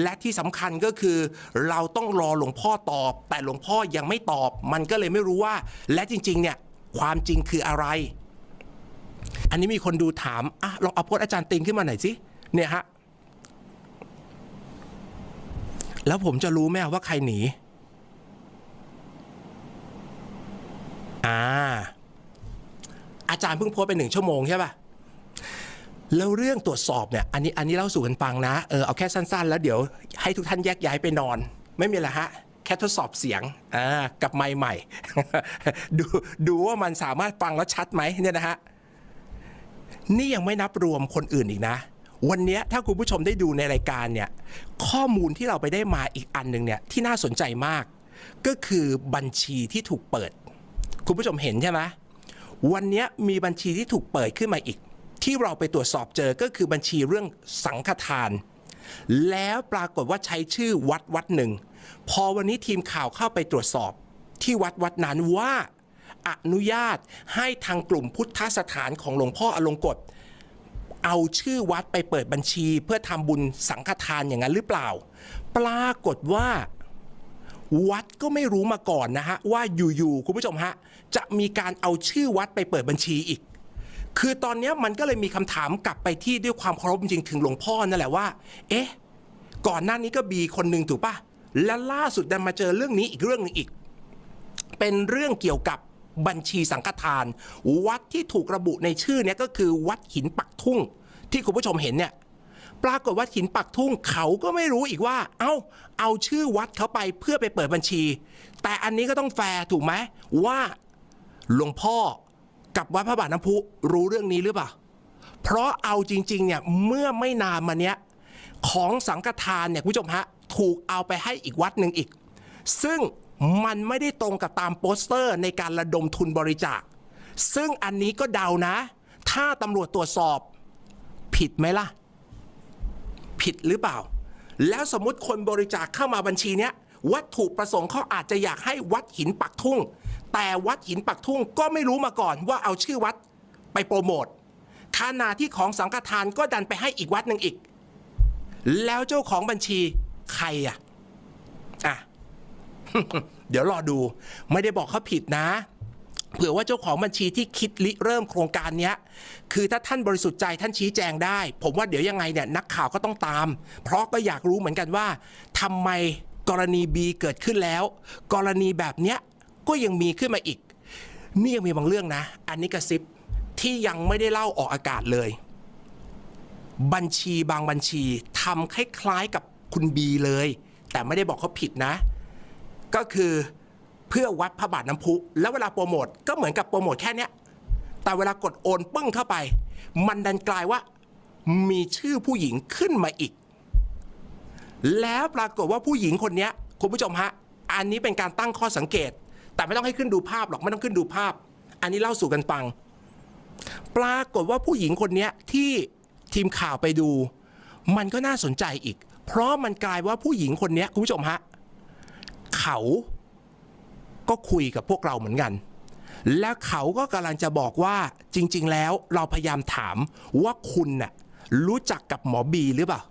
และที่สำคัญก็คือ เราต้องรอหลวงพ่อตอบ แต่หลวงพ่อยังไม่ตอบ มันก็เลยไม่รู้ว่า และจริงๆเนี่ยความจริงคืออะไร อันนี้มีคนดูถามอะลองเอาโพสต์อาจารย์ติงขึ้นมาหน่อยสิเนี่ยฮะแล้วผมจะรู้ไหมว่าใครหนี อ่า อาจารย์เพิ่งโพสไปหนึ่งชั่วโมงใช่ป่ะ แล้วเรื่องตรวจสอบเนี่ยอันนี้อันนี้เล่าสู่กันฟังนะเออเอาแค่สั้นๆ แล้วเดี๋ยวให้ทุกท่านแยกย้ายไปนอน ไม่มีอะฮะแค่ทดสอบเสียงอ่ากับไมค์ใหม่ ดูดูว่ามันสามารถฟังแล้วชัดไหมเนี่ยนะฮะนี่ยังไม่นับรวมคนอื่นอีกนะ วันนี้ถ้าคุณผู้ชมได้ดูในรายการเนี่ยข้อมูลที่เราไปได้มาอีกอันหนึ่งเนี่ยที่น่าสนใจมาก ก็คือบัญชีที่ถูกเปิด คุณผู้ชมเห็นใช่ไหมวันนี้มีบัญชีที่ถูกเปิดขึ้นมาอีก ที่เราไปตรวจสอบเจอก็คือบัญชีเรื่องสังฆทาน แล้วปรากฏว่าใช้ชื่อวัดวัดหนึ่ง พอวันนี้ทีมข่าวเข้าไปตรวจสอบที่วัดวัดนั้นว่าอนุญาตให้ทางกลุ่มพุทธสถานของหลวงพ่ออลงกฎเอาชื่อวัดไปเปิดบัญชีเพื่อทำบุญสังฆทานอย่างนั้นหรือเปล่า ปรากฏว่าวัดก็ไม่รู้มาก่อนนะฮะว่าอยู่ๆคุณผู้ชมฮะจะมีการเอาชื่อวัดไปเปิดบัญชีอีก คือตอนนี้มันก็เลยมีคำถามกลับไปที่ด้วยความเคารพจริงถึงหลวงพ่อนั่นแหละว่า เอ๊ะ ก่อนหน้านี้ก็บีคนหนึ่งถูกปะและล่าสุดดันมาเจอเรื่องนี้อีกเรื่องหนึงอีก เป็นเรื่องเกี่ยวกับบัญชีสังฆทาน วัดที่ถูกระบุในชื่อเนี่ยก็คือวัดหินปักทุ่ง ที่คุณผู้ชมเห็นเนี่ยปรากฏว่าหินปักทุ่งเขาก็ไม่รู้อีกว่า เอ้า เอาชื่อวัดเขาไปเพื่อไปเปิดบัญชี แต่อันนี้ก็ต้องแฟร์ถูกไหมว่าหลวงพ่อ กับวัดพระบาทน้ำพุรู้เรื่องนี้หรือเปล่า เพราะเอาจริงๆเนี่ยเมื่อไม่นานมาเนี้ยของสังฆทานเนี่ยคุณผู้ชมฮะถูกเอาไปให้อีกวัดหนึ่งอีก ซึ่งมันไม่ได้ตรงกับตามโปสเตอร์ในการระดมทุนบริจาค ซึ่งอันนี้ก็เดานะ ถ้าตำรวจตรวจสอบ ผิดไหมล่ะ ผิดหรือเปล่า แล้วสมมติคนบริจาคเข้ามาบัญชีเนี้ยวัตถุประสงค์เขาอาจจะอยากให้วัดหินปักทุ่ง แต่วัดหินปักทุ่งก็ไม่รู้มาก่อนว่าเอาชื่อวัดไปโปรโมทขณะที่ของสังฆทานก็ดันไปให้อีกวัดหนึ่งอีก แล้วเจ้าของบัญชีใครอะอะ เดี๋ยวรอดูไม่ได้บอกเขาผิดนะเผื่อว่าเจ้าของบัญชีที่คิดริเริ่มโครงการนี้คือถ้าท่านบริสุทธิ์ใจท่านชี้แจงได้ ผมว่าเดี๋ยวยังไงเนี่ยนักข่าวก็ต้องตาม เพราะก็อยากรู้เหมือนกันว่าทำไมกรณี B เกิดขึ้นแล้ว กรณีแบบเนี้ย ก็ยังมีขึ้นมาอีก นี่ยังมีบางเรื่องนะ อันนี้กระซิบที่ยังไม่ได้เล่าออกอากาศเลย บัญชีบางบัญชีทำคล้ายๆกับคุณบีเลย แต่ไม่ได้บอกเขาผิดนะ ก็คือเพื่อวัดพระบาทน้ำพุ แล้วเวลาโปรโมทก็เหมือนกับโปรโมทแค่เนี้ยแต่เวลากดโอนปึ้งเข้าไป มันดันกลายว่ามีชื่อผู้หญิงขึ้นมาอีก แล้วปรากฏว่าผู้หญิงคนนี้คุณผู้ชมฮะ อันนี้เป็นการตั้งข้อสังเกต แต่ไม่ต้องให้ขึ้นดูภาพหรอกไม่ต้องขึ้นดูภาพ อันนี้เล่าสู่กันฟัง ปรากฏว่าผู้หญิงคนนี้ที่ทีมข่าวไปดู มันก็น่าสนใจอีก เพราะมันกลายว่าผู้หญิงคนนี้คุณผู้ชมฮะเขาก็คุยกับพวกเราเหมือนกัน และเขาก็กำลังจะบอกว่าจริง ๆ แล้วเราพยายามถามว่าคุณน่ะรู้จักกับหมอบีหรือเปล่า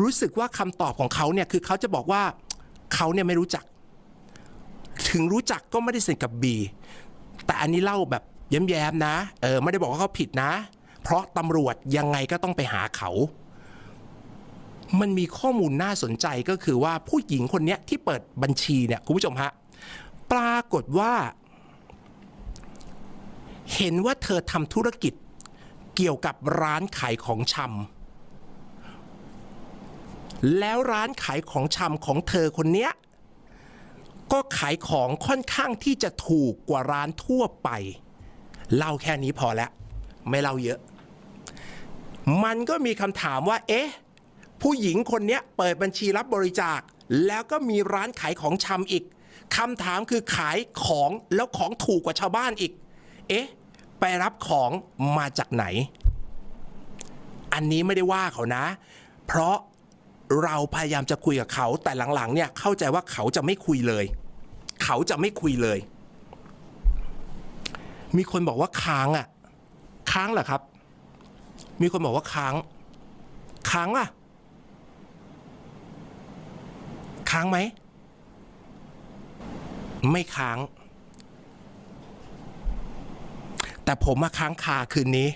รู้สึกว่าคำตอบของเขาเนี่ยคือเขาจะบอกว่าเขาเนี่ยไม่รู้จัก ถึงรู้จักก็ไม่ได้สนิทกับบีแต่อันนี้เล่าแบบแย้มๆนะเออไม่ได้บอกว่าเขาผิดนะ เพราะตำรวจยังไงก็ต้องไปหาเขา มันมีข้อมูลน่าสนใจก็คือว่าผู้หญิงคนนี้ที่เปิดบัญชีเนี่ยคุณผู้ชมฮะปรากฏว่า เห็นว่าเธอทำธุรกิจเกี่ยวกับร้านขายของชำแล้วร้านขายของชำของเธอคนเนี้ย ก็ขายของค่อนข้างที่จะถูกกว่าร้านทั่วไป เล่าแค่นี้พอแล้ว ไม่เล่าเยอะ มันก็มีคำถามว่า เอ๊ะ ผู้หญิงคนนี้เปิดบัญชีรับบริจาค แล้วก็มีร้านขายของชำอีกคำถามคือขายของแล้วของถูกกว่าชาวบ้านอีก เอ๊ะ ไปรับของมาจากไหน อันนี้ไม่ได้ว่าเขานะ เพราะเราพยายามจะคุยกับเขาแต่หลังๆเนี่ยเข้าใจว่าเขาจะไม่คุยเลย เขาจะไม่คุยเลย มีคนบอกว่าค้างอะ ค้างเหรอครับ มีคนบอกว่าค้าง ค้างอะ ค้างไหม ไม่ค้าง แต่ผมมาค้างคาคืนนี้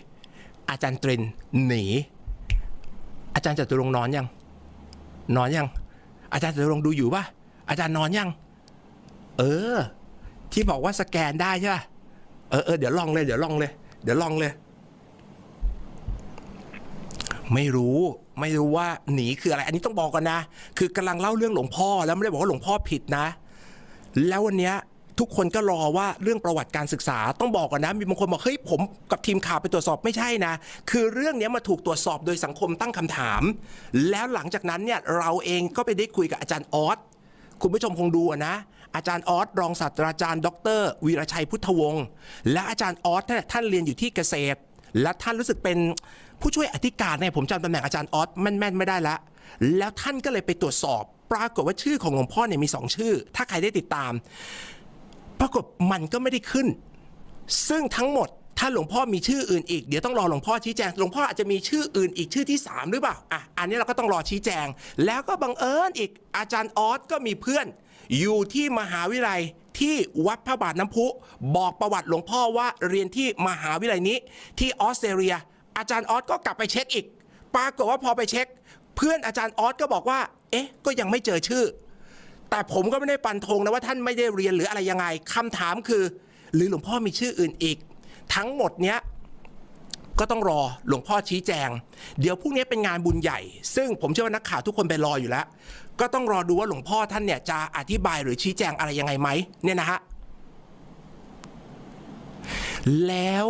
อาจารย์ตรินหนี อาจารย์จตุรงนอนยัง นอนยัง อาจารย์จตุรงดูอยู่ปะอาจารย์นอนยัง เออ ที่บอกว่าสแกนได้ใช่ป่ะเออเออเดี๋ยวลองเลย เดี๋ยวลองเลย เดี๋ยวลองเลย ไม่รู้ไม่รู้ว่าหนีคืออะไร อันนี้ต้องบอกกันนะ คือกำลังเล่าเรื่องหลวงพ่อ แล้วไม่ได้บอกว่าหลวงพ่อผิดนะ แล้ววันเนี้ยทุกคนก็รอว่าเรื่องประวัติการศึกษาต้องบอกกันนะ มีบางคนบอกเฮ้ยผมกับทีมข่าวไปตรวจสอบไม่ใช่นะ คือเรื่องนี้มาถูกตรวจสอบโดยสังคมตั้งคำถาม แล้วหลังจากนั้นเนี่ยเราเองก็ไปได้คุยกับอาจารย์ออส คุณผู้ชมคงดูนะ อาจารย์ออสรองศาสตราจารย์ ดรวีรชัยพุทธวงศ์และอาจารย์ออสท่านเรียนอยู่ที่เกษตร และท่านรู้สึกเป็นผู้ช่วยอธิการเนี่ยผมจำตำแหน่งอาจารย์ออสแม่นๆไม่ได้ละ แล้วท่านก็เลยไปตรวจสอบ ปรากฏว่าชื่อของหลวงพ่อเนี่ยมีสองชื่อ ถ้าใครได้ติดตาม ปรากฏมันก็ไม่ได้ขึ้น ซึ่งทั้งหมด ถ้าหลวงพ่อมีชื่ออื่นอีกเดี๋ยวต้องรอหลวงพ่อชี้แจงหลวงพ่ออาจจะมีชื่ออื่นอีกชื่อที่ 3 หรือเปล่าอะอันนี้เราก็ต้องรอชี้แจง แล้วก็บังเอิญอีกอาจารย์ออสก็มีเพื่อน อยู่ที่มหาวิทยาลัยที่วัดพระบาทน้ำพุ บอกประวัติหลวงพ่อว่าเรียนที่มหาวิทยาลัยนี้ ที่ออสเตรเลีย อาจารย์ออสก็กลับไปเช็คอีก ปรากฏว่าพอไปเช็ค เพื่อนอาจารย์ออสก็บอกว่า เอ๊ะ ก็ยังไม่เจอชื่อ แต่ผมก็ไม่ได้ปันธงนะว่าท่านไม่ได้เรียนหรืออะไรยังไงคำถามคือ หรือหลวงพ่อมีชื่ออื่นอีก ทั้งหมดเนี้ยก็ต้องรอหลวงพ่อชี้แจง เดี๋ยวพรุ่งนี้เป็นงานบุญใหญ่ ซึ่งผมเชื่อว่านักข่าวทุกคนไปรออยู่แล้ว ก็ต้องรอดูว่าหลวงพ่อท่านเนี่ยจะอธิบายหรือชี้แจงอะไรยังไงไหมเนี่ยนะฮะแล้ว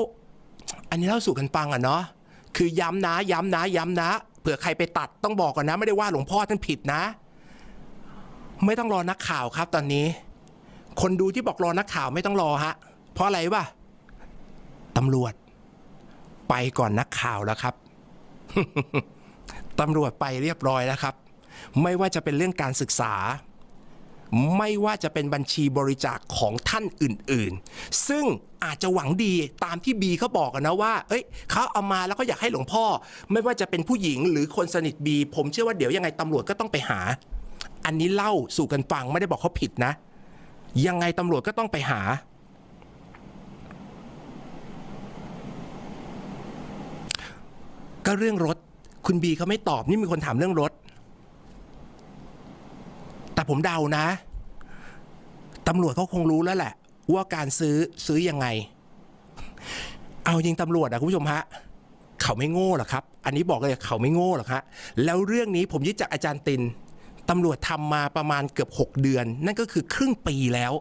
อันนี้เล่าสู่กันฟังอะเนาะคือย้ำนะย้ำนะย้ำนะเผื่อใครไปตัดต้องบอกก่อนนะ ไม่ได้ว่าหลวงพ่อท่านผิดนะ ไม่ต้องรอนักข่าวครับตอนนี้ คนดูที่บอกรอนักข่าวไม่ต้องรอฮะ เพราะอะไรวะ ตำรวจ ไปก่อนนักข่าวแล้วครับตำรวจไปเรียบร้อยแล้วครับ ไม่ว่าจะเป็นเรื่องการศึกษา ไม่ว่าจะเป็นบัญชีบริจาคของท่านอื่นๆ ซึ่งอาจจะหวังดีตามที่บีเขาบอกนนะว่า เอ้ยเขาเอามาแล้วก็อยากให้หลวงพ่อ ไม่ว่าจะเป็นผู้หญิงหรือคนสนิทบี ผมเชื่อว่าเดี๋ยวยังไงตำรวจก็ต้องไปหา อันนี้เล่าสู่กันฟังไม่ได้บอกเขาผิดนะ ยังไงตำรวจก็ต้องไปหา ก็เรื่องรถ คุณบีเขาไม่ตอบนี่มีคนถามเรื่องรถ แต่ผมเดานะตำรวจเขาคงรู้แล้วแหละ ว่าการซื้อซื้อยังไง เอาจริงตำรวจอะคุณผู้ชมฮะเขาไม่โง่หรอกครับ อันนี้บอกเลยเขาไม่โง่หรอกฮะแล้วเรื่องนี้ผมยึดจากอาจารย์ตินตำรวจทำมาประมาณเกือบ 6 เดือน นั่นก็คือครึ่งปีแล้ว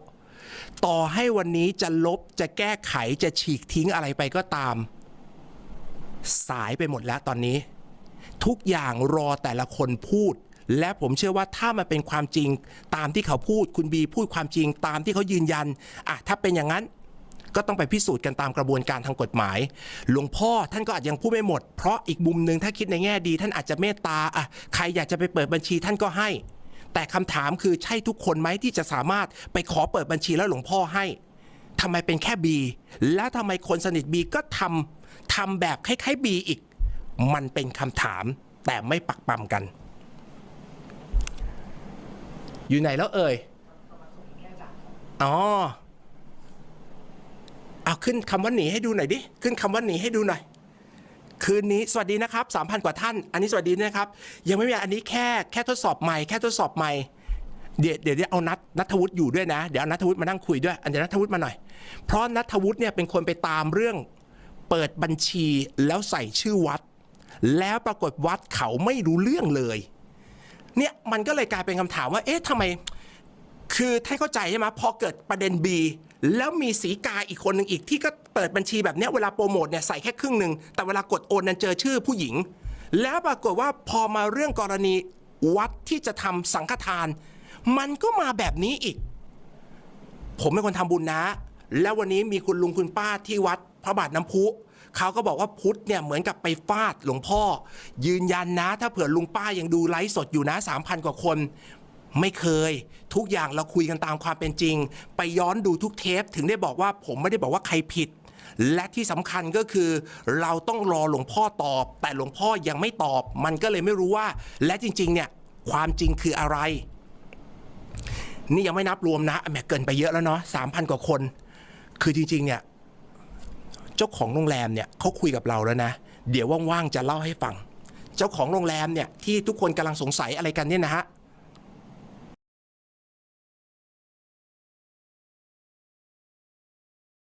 ต่อให้วันนี้จะลบจะแก้ไขจะฉีกทิ้งอะไรไปก็ตาม สายไปหมดแล้วตอนนี้ ทุกอย่างรอแต่ละคนพูด และผมเชื่อว่าถ้ามันเป็นความจริงตามที่เขาพูด คุณบีพูดความจริงตามที่เขายืนยันอะถ้าเป็นอย่างนั้นก็ต้องไปพิสูจน์กันตามกระบวนการทางกฎหมาย หลวงพ่อท่านก็อาจยังพูดไม่หมด เพราะอีกมุมหนึ่งถ้าคิดในแง่ดี ท่านอาจจะเมตตาอะใครอยากจะไปเปิดบัญชีท่านก็ให้ แต่คำถามคือใช่ทุกคนไหมที่จะสามารถไปขอเปิดบัญชีแล้วหลวงพ่อให้ทำไมเป็นแค่บี แล้วทำไมคนสนิทบีก็ทำ ทำแบบคล้ายๆบีอีก มันเป็นคำถามแต่ไม่ปักปั๊มกัน อยู่ไหนแล้วเอ่ยอ๋อเอาขึ้นคำว่าหนีให้ดูหน่อยดิ ขึ้นคำว่าหนีให้ดูหน่อย คืนนี้สวัสดีนะครับสามพันกว่าท่าน อันนี้สวัสดีนะครับ ยังไม่มีอันนี้แค่แค่ทดสอบใหม่แค่ทดสอบใหม่เดี๋ยวเดี๋ยวเอานัทนัทวุฒิอยู่ด้วยนะ เดี๋ยวนัทวุฒิมานั่งคุยด้วย อันเดี๋ยวนัทวุฒิมาหน่อย เพราะนัทวุฒิเนี่ยเป็นคนไปตามเรื่อง เปิดบัญชีแล้วใส่ชื่อวัด แล้วปรากฏวัดเขาไม่รู้เรื่องเลย เนี่ยมันก็เลยกลายเป็นคำถามว่า เอ๊ะทำไม คือให้เข้าใจใช่ไหมพอเกิดประเด็น B แล้วมีสีกาอีกคนหนึ่งอีกที่ก็เปิดบัญชีแบบเนี้ยเวลาโปรโมทเนี่ยใส่แค่ครึ่งหนึ่งแต่เวลากดโอนนั้นเจอชื่อผู้หญิง แล้วปรากฏว่าพอมาเรื่องกรณีวัดที่จะทำสังฆทาน มันก็มาแบบนี้อีก ผมเป็นคนทำบุญนะ แล้ววันนี้มีคุณลุงคุณป้าที่วัด พระบาทน้ำพุเขาก็บอกว่าพุทธเนี่ยเหมือนกับไปฟาดหลวงพ่อ ยืนยันนะ ถ้าเผื่อลุงป้ายังดูไลฟ์สดอยู่นะ 3,000 กว่าคนไม่เคย ทุกอย่างเราคุยกันตามความเป็นจริง ไปย้อนดูทุกเทปถึงได้บอกว่าผมไม่ได้บอกว่าใครผิด และที่สำคัญก็คือ เราต้องรอหลวงพ่อตอบ แต่หลวงพ่อยังไม่ตอบ มันก็เลยไม่รู้ว่า และจริง ๆ เนี่ยความจริงคืออะไร นี่ยังไม่นับรวมนะแหมเกินไปเยอะแล้วเนาะสามพันกว่าคน คือจริง ๆ เนี่ย เจ้าของโรงแรมเนี่ยเขาคุยกับเราแล้วนะ เดี๋ยวว่างๆจะเล่าให้ฟัง เจ้าของโรงแรมเนี่ยที่ทุกคนกำลังสงสัยอะไรกันเนี่ยนะฮะ